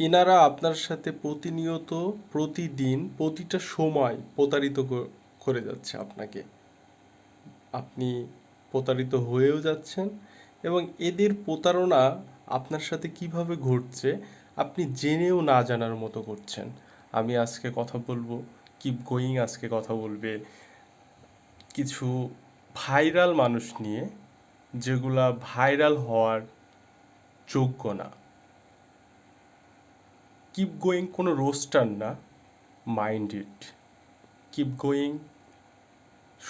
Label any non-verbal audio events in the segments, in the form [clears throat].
এনারা আপনার সাথে প্রতিনিয়ত, প্রতিদিন প্রতিটা সময় প্রতারিত করে যাচ্ছে আপনাকে। আপনি প্রতারিত হয়েও যাচ্ছেন এবং এদের প্রতারণা আপনার সাথে কীভাবে ঘটছে আপনি জেনেও না জানার মতো করছেন। আমি আজকে কথা বলব কিপ গোয়িং আজকে কথা বলবে কিছু ভাইরাল মানুষ নিয়ে, যেগুলা ভাইরাল হওয়ার যোগ্য না। কিপ গোয়িং কোনো রোস্টার না মাইন্ড ইট কিপ গোয়িং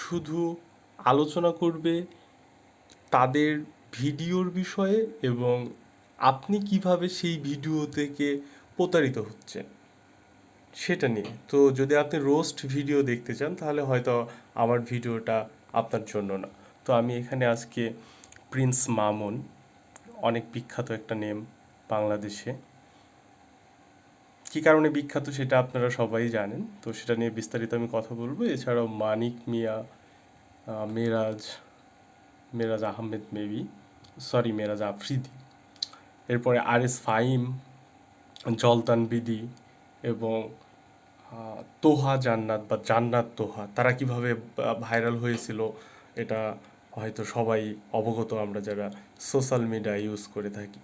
শুধু আলোচনা করবে তাদের ভিডিওর বিষয়ে এবং আপনি কীভাবে সেই ভিডিও থেকে প্রতারিত হচ্ছেন, সেটা নিয়ে। তো যদি আপনি রোস্ট ভিডিও দেখতে চান, তাহলে হয়তো আমার ভিডিওটা আপনার জন্য না। তো আমি এখানে আজকে প্রিন্স মামুন অনেক বিখ্যাত একটা নেম বাংলাদেশে। কী কারণে বিখ্যাত সেটা আপনারা সবাই জানেন। তো সেটা নিয়ে বিস্তারিত আমি কথা বলব। এছাড়াও মানিক মিয়া মেরাজ মেরাজ আহমেদ মেবি, সরি, মেরাজ আফ্রিদি, এরপরে আর এস ফাইম জলতান বিদি এবং তোহা জান্নাত বা জান্নাত তোহা, তারা কীভাবে ভাইরাল হয়েছিল এটা হয়তো সবাই অবগত আমরা যারা সোশ্যাল মিডিয়া ইউজ করে থাকি।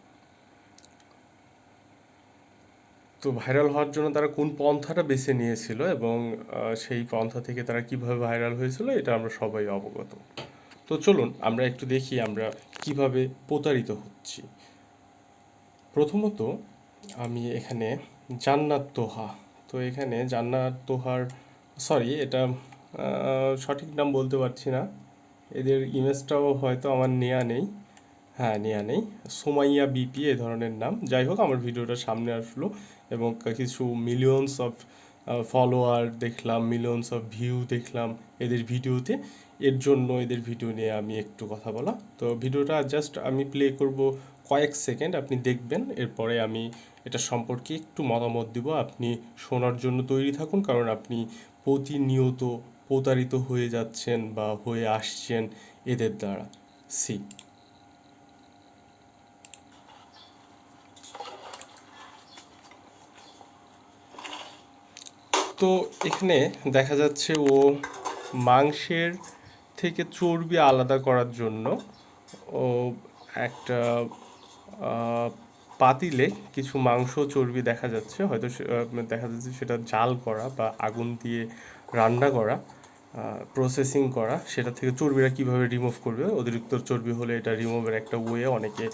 তো ভাইরাল হওয়ার জন্য তারা কোন পন্থাটা বেছে নিয়েছিল এবং সেই পন্থা থেকে তারা কীভাবে ভাইরাল হয়েছিল এটা আমরা সবাই অবগত। তো চলুন আমরা একটু দেখি আমরা কীভাবে প্রতারিত হচ্ছি। প্রথমত আমি এখানে জান্নাত তোহা। তো এখানে জান্নাত তোহার সরি এটা সঠিক নাম বলতে পারছি না। এদের ইমেজটাও হয়তো আমার নেয়া নেই। হ্যাঁ নেয়া নেই। সোমাইয়া বিপি এ ধরনের নাম। যাই হোক, আমার ভিডিওটা সামনে আসলো এবং কিছু মিলিয়নস অফ ফলোয়ার দেখলাম মিলিয়নস অফ ভিউ দেখলাম এদের ভিডিওতে। এর জন্য এদের ভিডিও নিয়ে আমি একটু কথা বলা। তো ভিডিওটা জাস্ট আমি প্লে করব কয়েক সেকেন্ড আপনি দেখবেন। এরপরে আমি এটা সম্পর্কে একটু মতামত দিব। আপনি শোনার জন্য তৈরি থাকুন, কারণ আপনি প্রতিনিয়ত প্রতারিত হয়ে যাচ্ছেন বা হয়ে আসছেন এদের দ্বারা। সি তো এখানে দেখা যাচ্ছে ও মাংসের থেকে চর্বি আলাদা করার জন্য ও একটা পাতিলে কিছু মাংস চর্বি দেখা যাচ্ছে। হয়তো দেখা যাচ্ছে সেটা জাল করা বা আগুন দিয়ে রান্না করা প্রসেসিং করা। সেটা থেকে চর্বিরা কীভাবে রিমুভ করবে? অতিরিক্ত চর্বি হলে এটা রিমুভের একটা ওয়ে অনেকে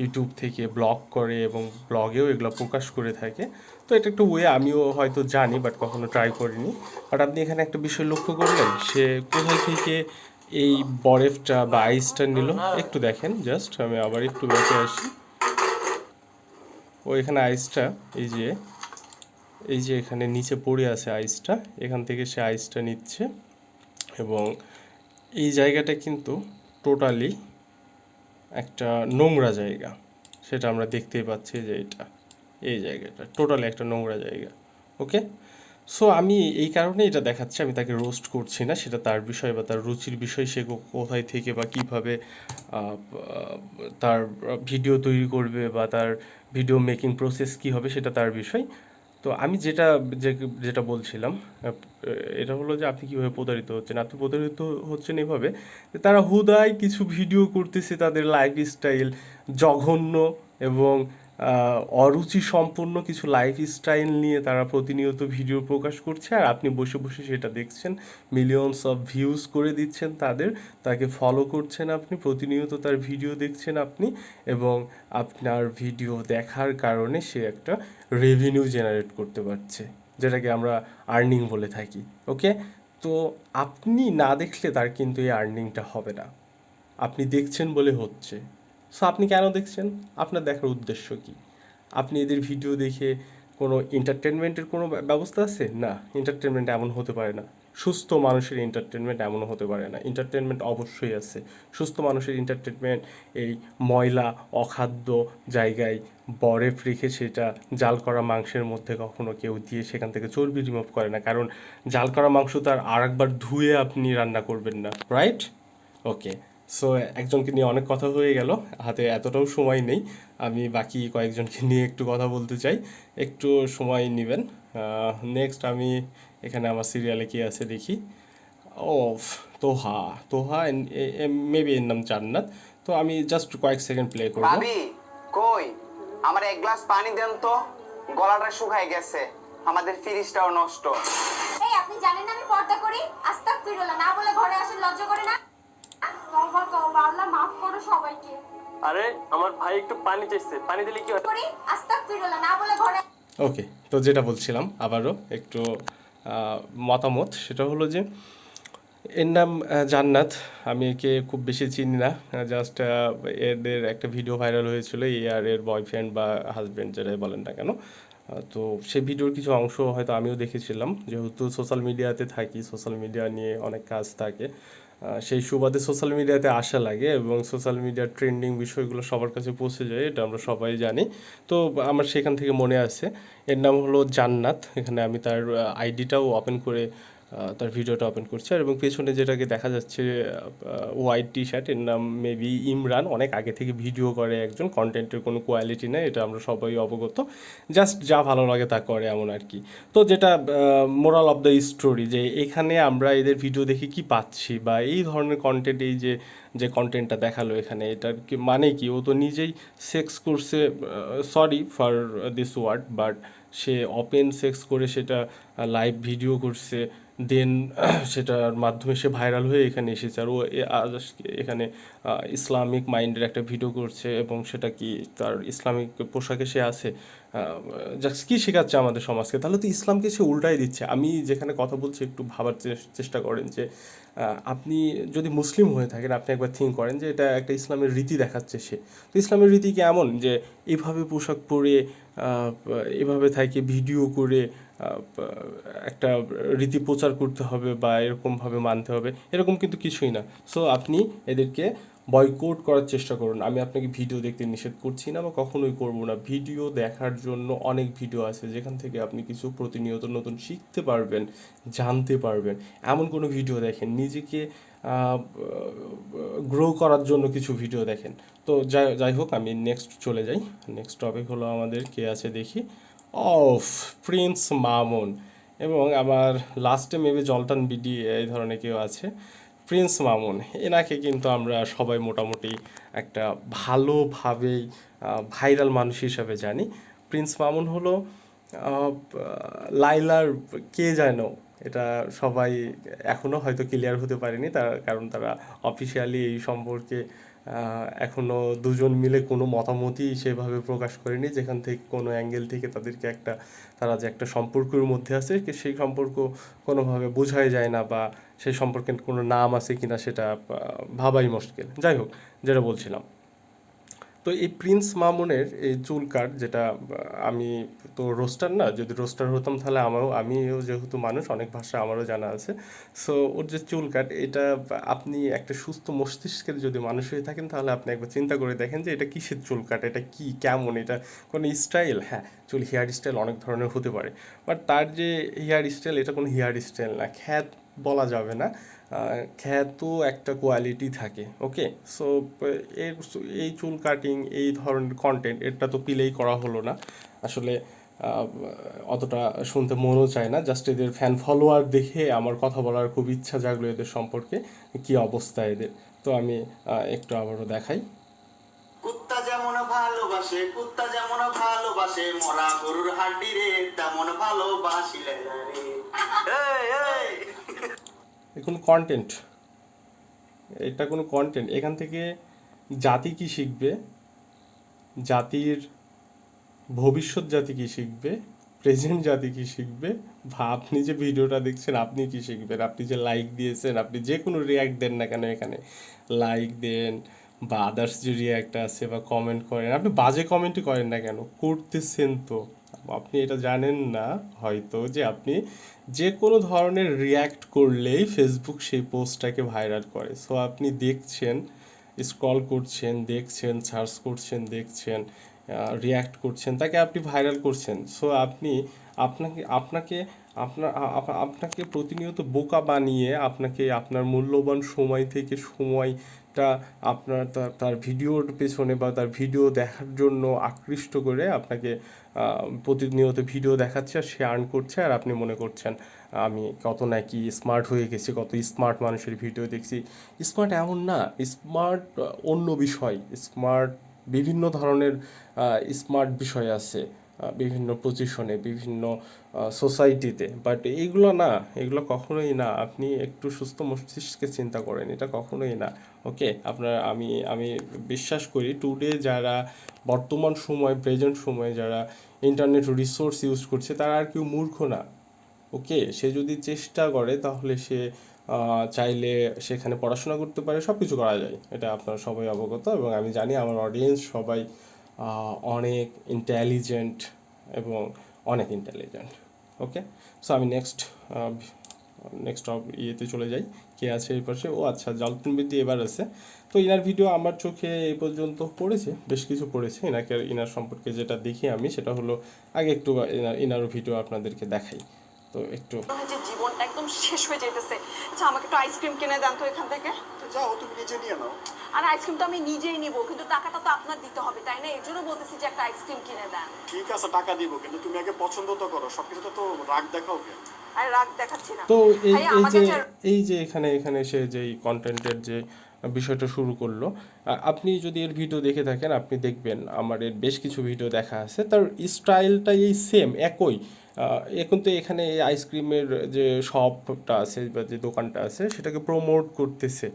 ইউটিউব থেকে ব্লগ করে এবং ব্লগেও এগুলো প্রকাশ করে থাকে। তো এটা একটা ওয়ে আমিও হয়তো জানি বাট কখনো ট্রাই করিনি। বাট আপনি এখানে একটা বিষয় লক্ষ্য করলেন, সে কোথায় থেকে এই বরফটা বা আইসটা নিল? একটু দেখেন জাস্ট আমি আবার একটু বেঁচে আসি। ও এখানে আইসটা এই যে এই যে এখানে নিচে পড়ে আছে আইসটা এখান থেকে সে আইসটা নিচ্ছে। এবং এই জায়গাটা কিন্তু টোটালি একটা নোংরা জায়গা। সেটা আমরা দেখতেই পাচ্ছি যে এটা, এই জায়গাটা, টোটালি একটা নোংরা জায়গা। ওকে? সো আমি এই কারণে এটা দেখাচ্ছি, আমি তাকে রোস্ট করছি না, সেটা তার বিষয় বা তার রুচির বিষয়, সে কোথায় থেকে বা কীভাবে তার ভিডিও তৈরি করবে বা তার ভিডিও মেকিং প্রসেস কী হবে সেটা তার বিষয়। তো আমি যেটা, যে- যেটা বলছিলাম এটা হলো যে আপনি কীভাবে প্রতারিত হচ্ছেন? আপনি প্রতারিত হচ্ছেন এভাবে যে তারা হুদায় কিছু ভিডিও করতেছে তাদের লাইফ স্টাইল জঘন্য এবং অরুচি সম্পন্ন কিছু লাইফ স্টাইল নিয়ে তারা প্রতিনিয়ত ভিডিও প্রকাশ করছে, আর আপনি বসে বসে সেটা দেখছেন। মিলিয়নস অফ ভিউজ করে দিচ্ছেন তাদের, তাকে ফলো করছেন আপনি, প্রতিনিয়ত তার ভিডিও দেখছেন আপনি, এবং আপনার ভিডিও দেখার কারণে সে একটা রেভিনিউ জেনারেট করতে পারছে, যেটাকে আমরা আর্নিং বলে থাকি ওকে তো আপনি না দেখলে তার কিন্তু এই আর্নিংটা হবে না। আপনি দেখছেন বলে হচ্ছে। সো আপনি কেন দেখছেন? আপনার দেখার উদ্দেশ্য কি? আপনি এদের ভিডিও দেখে কোনো এন্টারটেনমেন্টের কোনো ব্য- ব্যবস্থা আছে? না এন্টারটেনমেন্ট এমন হতে পারে না। সুস্থ মানুষের এন্টারটেনমেন্ট এমনও হতে পারে না। এন্টারটেনমেন্ট অবশ্যই আছে। সুস্থ মানুষের এন্টারটেনমেন্ট এই ময়লা, অখাদ্য জায়গায় বরফ রেখে সেটা জাল করা মাংসের মধ্যে কখনো কেউ দিয়ে সেখান থেকে চর্বি রিমুভ করে না। কারণ জাল করা মাংস তার আর একবার ধুয়ে আপনি রান্না করবেন না রাইট ওকে সো একজনকে নিয়ে অনেক কথা হয়ে গেল। হাতে এতটাও সময় নেই। আমি বাকি কয়েকজনকে নিয়ে একটু কথা বলতে চাই। একটু সময় নেবেন। নেক্সট আমি এখানে আমার সিরিয়ালে কি আছে দেখি। ও তোহা। তোহা মেবি এর নাম জান্নাত তো আমি জাস্ট কয়েক সেকেন্ড প্লে করব। ভাবি কই? আমার এক গ্লাস পানি দেন তো। গলাটা শুকায় গেছে। আমাদের ফ্রিজটাও নষ্ট। এই আপনি জানেন না আমি পর্দা করি? আস্তাক ফিরোলা না বলে ঘরে আসেন লজ্জা করে না? তওবা তওবা আল্লাহ মাফ করো সবাইকে। আরে আমার ভাই একটু পানি চাইছে। পানি দিলে কি হয়? করি? আস্তাক না বলে ঘরে। ওকে তো যেটা বলছিলাম আবারও একটু মতামত সেটা হলো যে এর নাম জান্নাত আমি একে খুব বেশি চিনি না। জাস্ট এদের একটা ভিডিও ভাইরাল হয়েছিল এ আর এর বয়ফ্রেন্ড বা হাজব্যান্ড যেটাই বলেন না কেন। তো সেই ভিডিওর কিছু অংশ হয়তো আমিও দেখেছিলাম। যেহেতু সোশ্যাল মিডিয়াতে থাকি সোশ্যাল মিডিয়া নিয়ে অনেক কাজ থাকে। সেই সুবাদে সোশ্যাল মিডিয়াতে আসা লাগে এবং সোশ্যাল মিডিয়ার ট্রেন্ডিং বিষয়গুলো সবার কাছে পৌঁছে যায়, এটা আমরা সবাই জানি। তো আমার সেখান থেকে মনে আছে, এর নাম হলো জান্নাত। এখানে আমি তার আইডিটাও ওপেন করে তার ভিডিওটা ওপেন করছে। এবং পেছনে যেটাকে দেখা যাচ্ছে হোয়াইট টি শার্ট এর নাম মেবি ইমরান। অনেক আগে থেকে ভিডিও করে একজন কন্টেন্টের কোনো কোয়ালিটি নেই, এটা আমরা সবাই অবগত। জাস্ট যা ভালো লাগে তা করে, এমন আর কি। তো যেটা মোরাল অফ দ্য স্টোরি যে এখানে আমরা এদের ভিডিও দেখে কি পাচ্ছি বা এই ধরনের কন্টেন্ট এই যে যে কন্টেন্টটা দেখাল এখানে, এটার কি মানে কি? ও তো নিজেই সেক্স করছে sorry for this word but say open sex করে সেটা লাইভ ভিডিও করছে। দেন [clears throat] সেটার মাধ্যমে সে ভাইরাল হয়ে এখানে এসেছে। আর ও এখানে ইসলামিক মাইন্ডের একটা ভিডিও করছে এবং সেটা কি তার ইসলামিক পোশাকে সে আছে। জাস্ট কী শেখাচ্ছে আমাদের সমাজকে? তাহলে তো ইসলামকে সে উল্টাই দিচ্ছে। আমি যেখানে কথা বলছি একটু ভাবার চেষ্টা করেন যে আপনি যদি মুসলিম হয়ে থাকেন, আপনি একবার থিঙ্ক করেন যে, এটা একটা ইসলামের রীতি দেখাচ্ছে সে। তো ইসলামের রীতি কি এমন যে, এভাবে পোশাক পরে এভাবে থাকে, ভিডিও করে একটা রীতি প্রচার করতে হবে বা এরকমভাবে মানতে হবে, এরকম কিন্তু কিছুই না। সো আপনি এদেরকে বয়কট করার চেষ্টা করুন। আমি আপনাকে ভিডিও দেখতে নিষেধ করছি না বা কখনোই করব না। ভিডিও দেখার জন্য অনেক ভিডিও আছে যেখান থেকে আপনি কিছু প্রতিনিয়ত নতুন শিখতে পারবেন, জানতে পারবেন। এমন কোনো ভিডিও দেখেন, নিজেকে গ্রো করার জন্য কিছু ভিডিও দেখেন। তো যাই যাই হোক, আমি নেক্সট চলে যাই। নেক্সট টপিক হলো আমাদের কে আছে দেখি। অফ প্রিন্স মামুন এবং আমার লাস্টে মেবি জলটান বিডি, এই ধরনের কেউ আছে, প্রিন্স মামুন। এনাকে কিন্তু আমরা সবাই মোটামুটি একটা ভালোভাবেই ভাইরাল মানুষ হিসাবে জানি। প্রিন্স মামুন হলো লাইলার কে যেন, এটা সবাই এখনও হয়তো ক্লিয়ার হতে পারেনি, তার কারণ তারা অফিসিয়ালি এই সম্পর্কে আহ, এখনও দুজন মিলে কোনো মতামতই সেভাবে প্রকাশ করেনি যেখান থেকে কোনো অ্যাঙ্গেল থেকে তাদেরকে একটা তারা যে একটা সম্পর্কের মধ্যে আছে সেই সম্পর্ক কোনোভাবে বোঝাই যায় না বা সেই সম্পর্কে কোনো নাম আছে কি না সেটা ভাবাই মুশকিল। যাই হোক যেটা বলছিলাম। তো এই প্রিন্স মামুনের এই চুল কাট যেটা, আমি তো রোস্টার না, যদি রোস্টার হতাম তাহলে আমারও, আমিও যেহেতু মানুষ, অনেক ভাষা আমারও জানা আছে। সো ওর যে চুল কাট, এটা আপনি একটা সুস্থ মস্তিষ্কের যদি মানুষ হয়ে থাকেন, তাহলে আপনি একবার চিন্তা করে দেখেন যে এটা কিসের চুল কাট, এটা কি, কেমন, এটা কোনো স্টাইল? হ্যাঁ চুল হেয়ার স্টাইল অনেক ধরনের হতে পারে। বাট তার যে হেয়ার স্টাইল, এটা কোনো হেয়ার স্টাইল না, খ্যাত বলা যাবে না। খ্যাত একটা কোয়ালিটি থাকে ওকে সো এর এই চুল কাটিং এই ধরনের কন্টেন্ট এটা তো পিলেই করা হলো না। আসলে অতটা শুনতে মনও চায় না। জাস্ট এদের ফ্যান ফলোয়ার দেখে আমার কথা বলার খুব ইচ্ছা জাগলো এদের সম্পর্কে, কি অবস্থা এদের? তো আমি একটু আবারও দেখাই। কুত্তা যেমন ভালোবাসে, কুত্তা যেমন ভালোবাসে, মরা গরুর হাড্ডি রে, তেমন রে। কোনো কন্টেন্ট এটা কোনো কন্টেন্ট এখান থেকে জাতি কি শিখবে? জাতির ভবিষ্যৎ জাতি কি শিখবে? প্রেজেন্ট জাতি কি শিখবে? বা আপনি যে ভিডিওটা দেখছেন, আপনি কি শিখবেন? আপনি যে লাইক দিয়েছেন, আপনি যে কোনো রিয়াক্ট দেন না কেন এখানে। লাইক দেন বা আদার্স যে রিয়াক্ট আছে বা কমেন্ট করেন। আপনি বাজে কমেন্টই করেন না কেন? করতেছেন তো। আপনি এটা জানেন না, হয়তো যে আপনি যে কোনো ধরনের রিয়াক্ট করলেই ফেসবুক সেই পোস্টটাকে ভাইরাল করে। সো আপনি দেখছেন স্ক্রল করছেন, দেখছেন সার্চ করছেন, দেখছেন রিয়াক্ট করছেন, তাকে আপনি ভাইরাল করছেন। সো আপনি আপনাকে আপনাকে আপনার আপনাকে প্রতিনিয়ত বোকা বানিয়ে আপনাকে আপনার মূল্যবান সময় থেকে সময়টা আপনার তার ভিডিওর পেছনে বা তার ভিডিও দেখার জন্য আকৃষ্ট করে আপনাকে প্রতিনিয়ত ভিডিও দেখাচ্ছে আর সে আর্ন করছে আর আপনি মনে করছেন, আমি কত নাকি স্মার্ট হয়ে গেছি, কত স্মার্ট মানুষের ভিডিও দেখছি। স্মার্ট এমন না স্মার্ট অন্য বিষয় স্মার্ট বিভিন্ন ধরনের স্মার্ট বিষয় আছে। বিভিন্ন পজিশনে বিভিন্ন সোসাইটিতে বাট এইগুলো না, এগুলো কখনোই না। আপনি একটু সুস্থ মস্তিষ্কে চিন্তা করেন, এটা কখনোই না। ওকে আপনার, আমি আমি বিশ্বাস করি টুডে যারা বর্তমান সময় প্রেজেন্ট সময়ে যারা ইন্টারনেট রিসোর্স ইউজ করছে, তারা আর কেউ মূর্খ না। ওকে সে যদি চেষ্টা করে, তাহলে সে চাইলে সেখানে পড়াশোনা করতে পারে সব কিছু করা যায়। এটা আপনারা সবাই অবগত এবং আমি জানি আমার অডিয়েন্স সবাই অনেক ইন্টেলিজেন্ট এবং অনেক ইন্টেলিজেন্ট ওকে সো আমি নেক্সট নেক্সট ইয়েতে চলে যাই, কে আছে এই পাশে? ও আচ্ছা জলপিন বৃদ্ধি এবার আছে। তো ইনার ভিডিও আমার চোখে এই পর্যন্ত পড়েছে, বেশ কিছু পড়েছে। ইনাকে, ইনার সম্পর্কে যেটা দেখি আমি, সেটা হলো আগে একটু ইনার ভিডিও আপনাদেরকে দেখাই। তো একটু জীবনটা একদম শেষ হয়ে যাইতেছে। আচ্ছা আমাকে একটু আইসক্রিম কিনে দেন তো এখান থেকে। যাও তুমি নিজে নিয়ে নাও। আর আইসক্রিম তো আমি নিজেই নিব কিন্তু টাকাটা তো আপনার দিতে হবে তাই না? এর জন্য বলতেছি যে একটা আইসক্রিম কিনে দেন। ঠিক আছে টাকা দিব কিন্তু তুমি আগে পছন্দ তো করো সবকিছুতে তো রাগ দেখাও কেন? আর রাগ দেখাচ্ছি না। তো এই এই যে এই যে এখানে এখানে সে যেই কন্টেন্টের যে বিষয়টা শুরু করল আপনি যদি এর ভিডিও দেখে থাকেন আপনি দেখবেন আমার এর বেশ কিছু ভিডিও দেখা আছে তার স্টাইলটা এই সেম একই। আহ, এখন তো এখানে এই আইসক্রিমের যে শপটা আছে বা যে দোকানটা আছে সেটাকে প্রমোট করতেছে।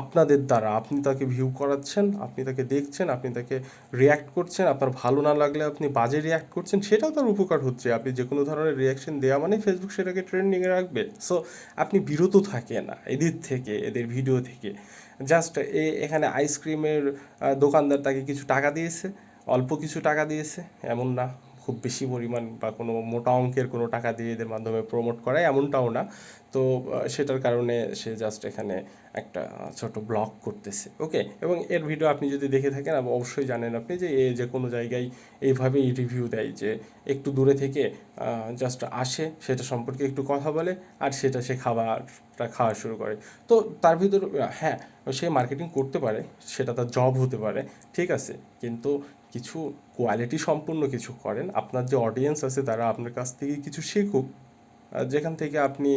আপনাদের দ্বারা। আপনি তাকে ভিউ করাচ্ছেন, আপনি তাকে দেখছেন, আপনি তাকে রিয়্যাক্ট করছেন, আপনার ভালো না লাগলে আপনি বাজে রিয়্যাক্ট করছেন, সেটাও তার উপকার হচ্ছে। আপনি যে কোনো ধরনের রিয়াকশন দেওয়া মানে ফেসবুক সেটাকে ট্রেন্ডিংয়ে রাখবে। সো আপনি বিরত থাকেন না এদের থেকে, এদের ভিডিও থেকে। জাস্ট এ, এখানে আইসক্রিমের দোকানদার তাকে কিছু টাকা দিয়েছে, অল্প কিছু টাকা দিয়েছে, এমন না। খুব বেশি পরিমাণ বা কোনো মোটা অঙ্কের কোনো টাকা দিয়ে এদের মাধ্যমে প্রমোট করায়, এমনটাও না। তো সেটার কারণে সে জাস্ট এখানে একটা ছোট ব্লগ করতেছে। ওকে এবং এর ভিডিও আপনি যদি দেখে থাকেন অবশ্যই জানেন আপনি যে এ যে কোনো জায়গায় এইভাবেই রিভিউ দেয় যে একটু দূরে থেকে জাস্ট আসে, সেটা সম্পর্কে একটু কথা বলে, আর সেটা সে খাবারটা খাওয়া শুরু করে। তো, তার ভিতর হ্যাঁ সে মার্কেটিং করতে পারে, সেটা তার জব হতে পারে, ঠিক আছে? কিন্তু কিছু কোয়ালিটি সম্পূর্ণ কিছু করেন। আপনার যে অডিয়েন্স আছে তারা আপনার কাছ থেকে কিছু শিখুক। যেখান থেকে আপনি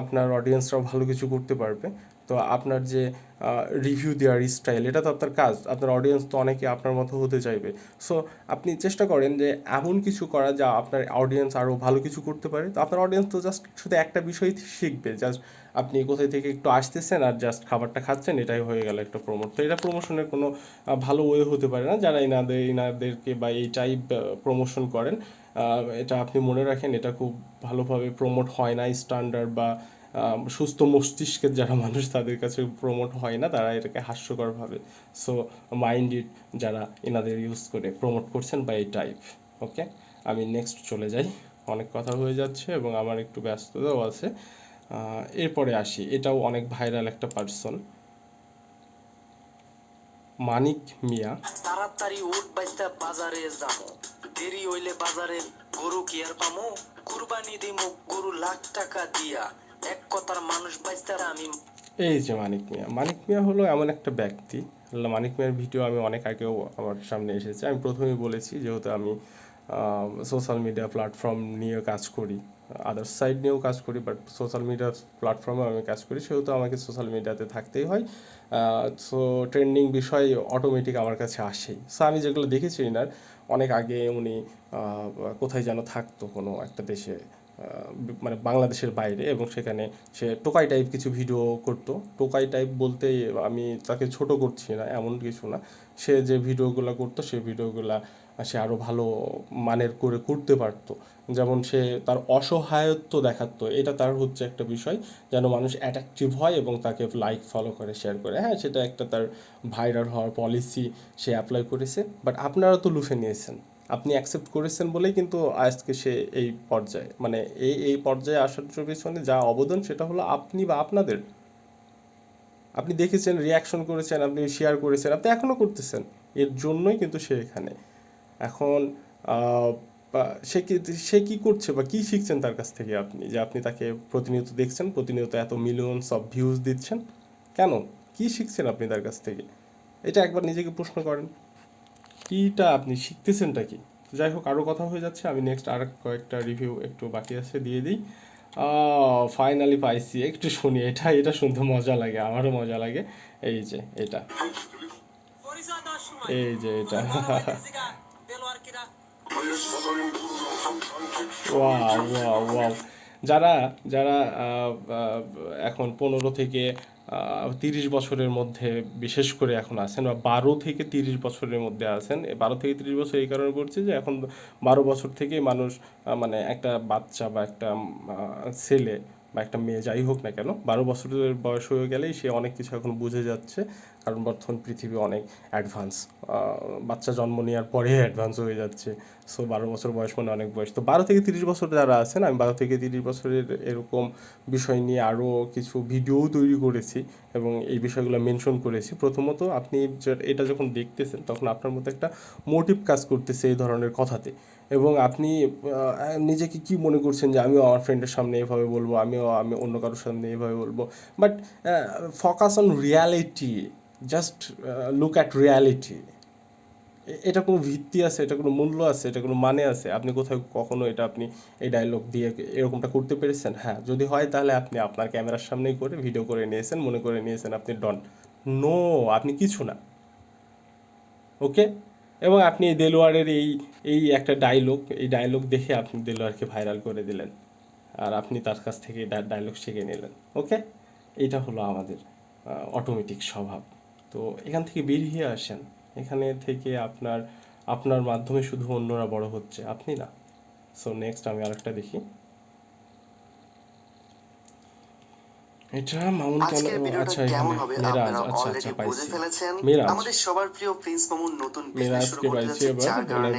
আপনার অডিয়েন্সরাও ভালো কিছু করতে পারবে। তো আপনার যে রিভিউ দেওয়ার স্টাইল এটা তো আপনার কাজ। আপনার অডিয়েন্স তো অনেকে আপনার মতো হতে চাইবে। সো আপনি চেষ্টা করেন যে, এমন কিছু করা যা আপনার অডিয়েন্স আরও ভালো কিছু করতে পারে। তো আপনার অডিয়েন্স তো জাস্ট শুধু একটা বিষয় শিখবে জাস্ট আপনি কোথায় থেকে একটু আসতেছেন আর জাস্ট খাবারটা খাচ্ছেন, এটাই হয়ে গেল একটা প্রমোট তো এটা প্রমোশনের কোনো ভালো ওয়ে হতে পারে না। যারা ইনাদের, ইনাদেরকে বা এই টাইপ প্রমোশন করেন এটা আপনি মনে রাখেন, এটা খুব ভালোভাবে প্রমোট হয় না স্ট্যান্ডার্ড বা সুস্থ মস্তিষ্কের যারা মানুষ, তাদের কাছে প্রমোট হয় না, তারা এটাকে হাস্যকরভাবে। সো মাইন্ড ইট যারা এনাদের ইউজ করে প্রমোট করছেন বা এই টাইপ ওকে আমি নেক্সট চলে যাই। অনেক কথা হয়ে যাচ্ছে এবং আমার একটু ব্যস্ততাও আছে। এরপরে আসি। এটাও অনেক ভাইরাল একটা পার্সন মানিক মিয়া। তাড়াতাড়ি উঠ বাইস্তা বাজারে যামো দেরি হইলে বাজারে গরু কি আর পামো? কুরবানি দিমু, গরু লাখ টাকা দিয়া। এক কথার মানুষ আমি এই যে মানিক মিয়া। মানিক মিয়া হলো এমন একটা ব্যক্তি। মানিক মিয়ার ভিডিও আমি অনেক আগেও আমার সামনে এসেছে। আমি প্রথমেই বলেছি যেহেতু আমি সোশ্যাল মিডিয়া প্ল্যাটফর্ম নিয়ে কাজ করি আদার সাইড নিয়েও কাজ করি বাট সোশ্যাল মিডিয়া প্ল্যাটফর্মে আমি কাজ করি, সেহেতু আমাকে সোশ্যাল মিডিয়াতে থাকতেই হয়। সো ট্রেন্ডিং বিষয় অটোমেটিক আমার কাছে আসেই। সো আমি যেগুলো দেখেছি এনার, অনেক আগে উনি কোথায় যেন থাকতো কোনো একটা দেশে। মানে বাংলাদেশের বাইরে এবং সেখানে সে টোকাই টাইপ কিছু ভিডিও করতো। টোকাই টাইপ বলতে আমি তাকে ছোট করছি না, এমন কিছু না। সে যে ভিডিওগুলো করতো, সে ভিডিওগুলা সে আরও ভালো মানের করে করতে পারতো। যেমন সে তার অসহায়ত্ব দেখাতো, এটা তার হচ্ছে একটা বিষয়। যেন মানুষ অ্যাট্রাকটিভ হয় এবং তাকে লাইক ফলো করে শেয়ার করে। হ্যাঁ সেটা একটা তার ভাইরাল হওয়ার পলিসি সে অ্যাপ্লাই করেছে। বাট আপনারা তো লুফে নিয়েছেন। আপনি অ্যাকসেপ্ট করেছেন বলেই কিন্তু আজকে সে এই পর্যায়ে মানে এই এই পর্যায়ে আসার পিছনে যা অবদান সেটা হলো আপনি বা আপনাদের। আপনি দেখেছেন রিয়াকশন করেছেন, আপনি শেয়ার করেছেন, আপনি এখনও করতেছেন। এর জন্যই কিন্তু সে এখানে। এখন সে কি, সে কী করছে বা কী শিখছেন তার কাছ থেকে আপনি? যে আপনি তাকে প্রতিনিয়ত দেখছেন, প্রতিনিয়ত এত মিলিয়নস অফ ভিউজ দিচ্ছেন। কেন? কি শিখছেন আপনি তার কাছ থেকে? এটা একবার নিজেকে প্রশ্ন করেন। কিটা আপনি শিখতেছেনটা কি? যাই হোক আরও কথা হয়ে যাচ্ছে। আমি নেক্সট আর কয়েকটা রিভিউ একটু বাকি আছে, দিয়ে দিই। ফাইনালি পাইছি। একটু শুনি, এটা এটা শুনতে মজা লাগে, আমারও মজা লাগে। এই যে, এটা। এই যে, এটা। ওয়াও ওয়াও ওয়াও যারা যারা এখন পনেরো থেকে তিরিশ বছরের মধ্যে বিশেষ করে এখন আছেন বা বারো থেকে তিরিশ বছরের মধ্যে আছেন। বারো থেকে তিরিশ বছর এই কারণে করছে যে এখন বারো বছর থেকে মানুষ মানে একটা বাচ্চা বা একটা ছেলে বা একটা মেয়ে যাই হোক না কেন, বারো বছরের বয়স হয়ে গেলেই সে অনেক কিছু এখন বুঝে যাচ্ছে। কারণ বর্তমান পৃথিবী অনেক অ্যাডভান্স বাচ্চা জন্ম নেওয়ার পরে অ্যাডভান্স হয়ে যাচ্ছে। সো বারো বছর বয়স মানে অনেক বয়স। তো বারো থেকে তিরিশ বছর যারা আছেন, আমি বারো থেকে তিরিশ বছরের এরকম বিষয় নিয়ে আরও কিছু ভিডিও তৈরি করেছি এবং এই বিষয়গুলো মেনশন করেছি। প্রথমত আপনি এটা যখন দেখতেছেন, তখন আপনার মধ্যে একটা মোটিভ কাজ করতেছে এই ধরনের কথাতে। এবং আপনি নিজেকে কি মনে করছেন যে, আমিও আমার ফ্রেন্ডের সামনে এভাবে বলব, আমিও, আমি অন্য কারোর সামনে এভাবে বলব? But focus on reality just look at reality এটা কোনো ভিত্তি আছে? এটা কোনো মূল্য আছে? এটা কোনো মানে আছে? আপনি কোথাও কখনো এটা আপনি এই ডায়লগ দিয়ে এরকমটা করতে পেরেছেন? হ্যাঁ যদি হয় তাহলে আপনি আপনার ক্যামেরার সামনেই করে ভিডিও করে নিয়েছেন, মনে করে নিয়েছেন আপনি ডন নো আপনি কিছু না। ওকে এবং আপনি এই দেলোয়ারের এই এই একটা ডায়লগ এই ডায়লগ দেখে আপনি দেলোয়ারকে ভাইরাল করে দিলেন। আর আপনি তার কাছ থেকে ডায়লগ শিখে নিলেন। ওকে এটা হলো আমাদের অটোমেটিক স্বভাব। তো এখান থেকে বেরিয়ে আসেন। এখানে থেকে আপনার আপনার মাধ্যমে শুধু অন্যরা বড় হচ্ছে। আপনি না। সো নেক্সট আমি আরেকটা দেখি। এটা মামুন কেন আচ্ছা মেরাজ আপনারা আচ্ছা আচ্ছা পাইছি। ফেলেছেন। মিরাজ। আমাদের সবার প্রিয় প্রিন্স মামুন নতুন বিজনেস শুরু করতে যাচ্ছে।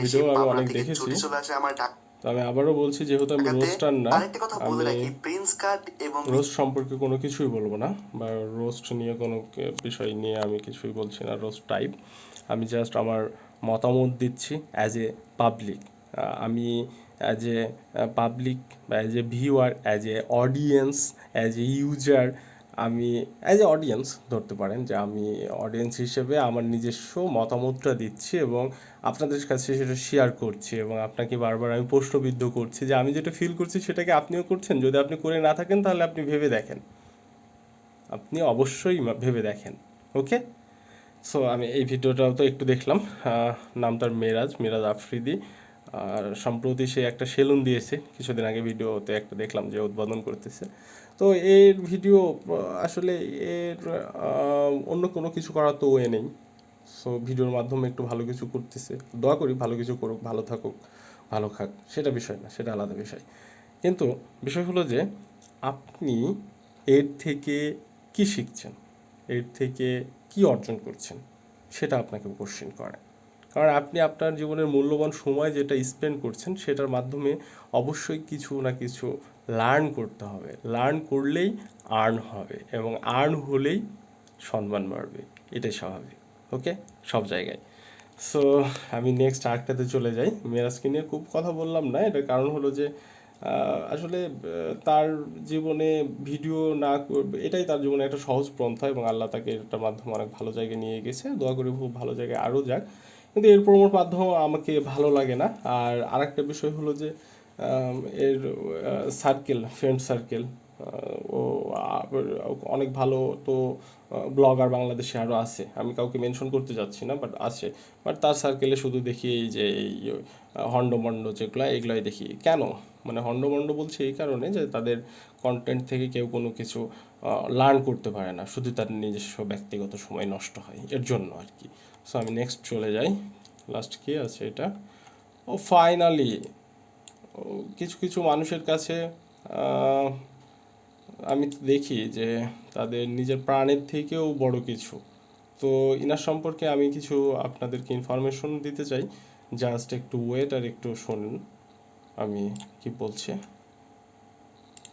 ভিডিও আমি অনেক দেখেছি। ছুটে চলে আসে। আমার তো আমি আবারও বলছি যেহেতু আমি রোস্টার না আমি প্রিন্স কাট এবং রোস্ট সম্পর্কে কোনো কিছুই বলব না বা রোস্ট নিয়ে কোনো বিষয় নিয়ে আমি কিছুই বলছি না রোস্ট টাইপ। আমি জাস্ট আমার মতামত দিচ্ছি অ্যাজ এ পাবলিক আমি অ্যাজ এ পাবলিক বা as a viewer as a audience as a user আমি অ্যাজ এ অডিয়েন্স ধরতে পারেন যে আমি অডিয়েন্স হিসেবে আমার নিজস্ব মতামতটা দিচ্ছি এবং আপনাদের কাছে সেটা শেয়ার করছি এবং আপনাকে বারবার আমি প্রশ্নবিদ্ধ করছি যে আমি যেটা ফিল করছি সেটাকে আপনিও করছেন। যদি আপনি করে না থাকেন, তাহলে আপনি ভেবে দেখেন। আপনি অবশ্যই ভেবে দেখেন। ওকে সো আমি এই ভিডিওটাও তো একটু দেখলাম। নাম তার মেরাজ মেরাজ আফ্রিদি। আর সম্প্রতি সে একটা সেলুন দিয়েছে। কিছুদিন আগে ভিডিওতে একটা দেখলাম যে উদ্বোধন করতেছে। তো এর ভিডিও, আসলে এর অন্য কোনো কিছু করার তো ওয়ে নেই। সো ভিডিওর মাধ্যমে একটু ভালো কিছু করতেছে। দোয়া করি ভালো কিছু করুক, ভালো থাকুক, ভালো খাক। সেটা বিষয় না, সেটা আলাদা বিষয়। কিন্তু বিষয় হলো যে, আপনি এর থেকে কি শিখছেন? এর থেকে কি অর্জন করছেন? সেটা আপনাকে কোশ্চেন করে। কারণ আপনি আপনার জীবনের মূল্যবান সময় যেটা স্পেন্ড করছেন, সেটার মাধ্যমে অবশ্যই কিছু না কিছু লার্ন করতে হবে। লার্ন করলেই আর্ন হবে এবং আর্ন হলেই সম্মান বাড়বে। এটাই স্বাভাবিক। ওকে সব জায়গায়। সো আমি নেক্সট আরেকটাতে চলে যাই। মেরাজকে নিয়ে খুব কথা বললাম না। এটার কারণ হলো যে আসলে তার জীবনে ভিডিও না এটাই তার জীবনে একটা সহজ পন্থা এবং আল্লাহ তাকে এটার মাধ্যমে অনেক ভালো জায়গায় নিয়ে গেছে। দোয়া করি খুব ভালো জায়গায় আরও যাক। কিন্তু এর প্রমোর মাধ্যম আমাকে ভালো লাগে না। আর আরেকটা বিষয় হলো যে এর সার্কেল ফ্রেন্ড সার্কেল ও অনেক ভালো তো ব্লগার বাংলাদেশে আরও আছে। আমি কাউকে মেনশন করতে যাচ্ছি না বাট আছে। বাট তার সার্কেলে শুধু দেখি এই যে, এই হন্ডমন্ড যেগুলো, এগুলোই দেখি। কেন? মানে হন্ডমন্ড বলছি এই কারণে যে তাদের কন্টেন্ট থেকে কেউ কোনো কিছু লার্ন করতে পারে না। শুধু তার নিজস্ব ব্যক্তিগত সময় নষ্ট হয়, এর জন্য আর কি। সো আমি নেক্সট চলে যাই। লাস্ট কি আছে এটা? ও ফাইনালি কিছু কিছু মানুষের কাছে আমি দেখি যে তাদের নিজের প্রাণের থেকেও বড় কিছু। তো ইনার সম্পর্কে আমি কিছু আপনাদেরকে ইনফরমেশন দিতে চাই। জাস্ট একটু ওয়েট আর একটু শুনুন, আমি কি বলছি।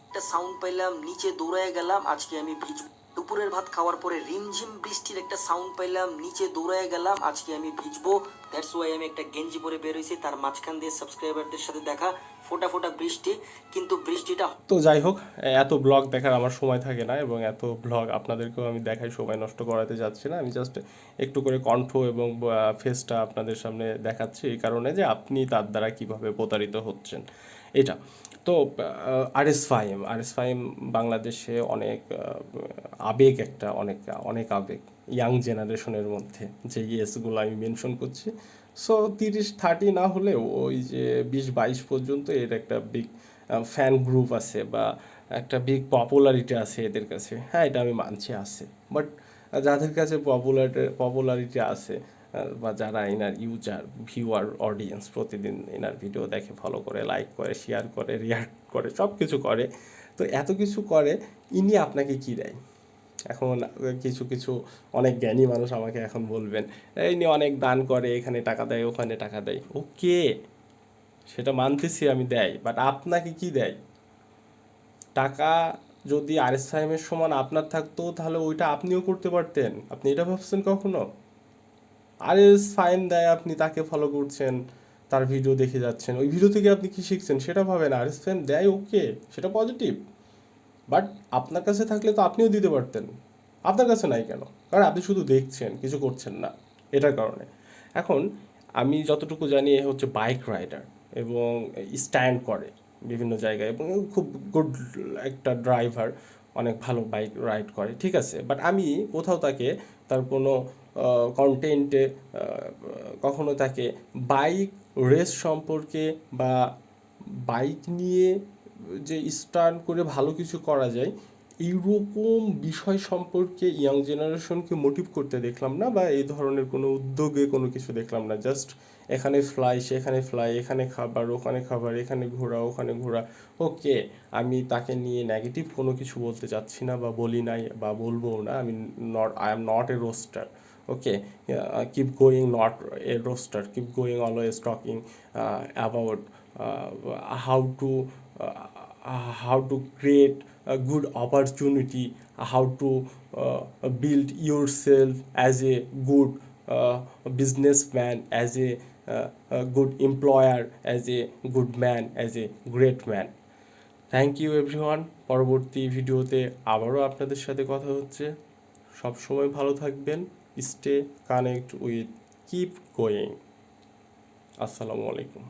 একটা সাউন্ড পাইলাম, নিচে দৌড়ায় গেলাম, আজকে আমি ভিজবো। দুপুরের ভাত খাওয়ার পরে রিমঝিম বৃষ্টির একটা সাউন্ড পাইলাম, নিচে দৌড়ায় গেলাম, আজকে আমি ভিজবো। দ্যাটস ওয়াই আমি একটা গেঞ্জি পরে বের হয়েছি তার মাঝখান দিয়ে সাবস্ক্রাইবারদের সাথে দেখা, ফোটা ফোটা বৃষ্টি, কিন্তু বৃষ্টিটা তো যাই হোক, এত ব্লগ দেখার আমার সময় থাকে না, এবং এত ব্লগ আপনাদেরকেও আমি দেখাই, সময় নষ্ট করাতে যাচ্ছি না। আমি জাস্ট একটু করে কণ্ঠ এবং ফেসটা আপনাদের সামনে দেখাচ্ছি, এই কারণে যে আপনি তার দ্বারা কীভাবে প্রতারিত হচ্ছেন। এটা। তো R S Faim R S Faim বাংলাদেশে অনেক আবেগ একটা, অনেক অনেক আবেগ, ইয়াং জেনারেশনের মধ্যে। যে ইয়েসগুলো আমি মেনশন করছি। সো, তিরিশ, থার্টি না হলেও ওই যে বিশ, বাইশ পর্যন্ত এর একটা বিগ ফ্যান গ্রুপ আছে বা একটা বিগ পপুলারিটি আছে এদের কাছে। হ্যাঁ এটা আমি মানছি আছে। বাট, যাদের কাছে পপুলারিটি পপুলারিটি আছে বা যারা এনার ইউজার ভিউয়ার অডিয়েন্স প্রতিদিন এনার ভিডিও দেখে ফলো করে লাইক করে শেয়ার করে রিয়াক্ট করে সব কিছু করে। তো এত কিছু করে, ইনি আপনাকে কি দেয়? এখন কিছু কিছু অনেক জ্ঞানী মানুষ আমাকে এখন বলবেন, এই নিয়ে অনেক দান করে, এখানে টাকা দেয়, ওখানে টাকা দেয়। ওকে, সেটা মানতেছি আমি দেয় বাট আপনাকে কি দেয়? টাকা যদি আর এস সমান আপনার থাকতো, তাহলে ওইটা আপনিও করতে পারতেন। আপনি এটা ভাবছেন কখনো? আর এস ফাইন দেয় আপনি, তাকে ফলো করছেন, তার ভিডিও দেখে যাচ্ছেন। ওই ভিডিও থেকে আপনি কি শিখছেন সেটা ভাবেন আর এস ফাইন দেয় ওকে সেটা পজিটিভ বাট আপনার কাছে থাকলে তো আপনিও দিতে পারতেন। আপনার কাছে নাই কেন? কারণ আপনি শুধু দেখছেন, কিছু করছেন না, এটার কারণে। এখন আমি যতটুকু জানি, এ হচ্ছে বাইক রাইডার এবং স্ট্যান্ড করে বিভিন্ন জায়গায় এবং খুব গুড একটা ড্রাইভার অনেক ভালো বাইক রাইড করে, ঠিক আছে? বাট আমি কোথাও তাকে তার কোনো কন্টেন্টে কখনো তাকে বাইক রেস সম্পর্কে বা বাইক নিয়ে যে স্টার্ট করে ভালো কিছু করা যায় এইরকম বিষয় সম্পর্কে ইয়াং জেনারেশনকে মোটিভ করতে দেখলাম না বা এই ধরনের কোনো উদ্যোগে কোনো কিছু দেখলাম না। জাস্ট এখানে ফ্লাই সেখানে ফ্লাই এখানে খাবার, ওখানে খাবার, এখানে ঘোরা, ওখানে ঘোরা। ওকে, আমি তাকে নিয়ে নেগেটিভ কোনো কিছু বলতে চাচ্ছি না বা বলি নাই বা বলব না। আমি not I am not a roaster okay uh, keep going not a roaster keep going always talking uh, about uh, how to uh, how to create a good opportunity how to uh, build yourself as a good uh, businessman as a, uh, a good employer as a good man as a great man thank you everyone পরবর্তী ভিডিওতে আবারও আপনাদের সাথে কথা হচ্ছে সব সময় ভালো থাকবেন stay connect with keep going আসসালামু আলাইকুম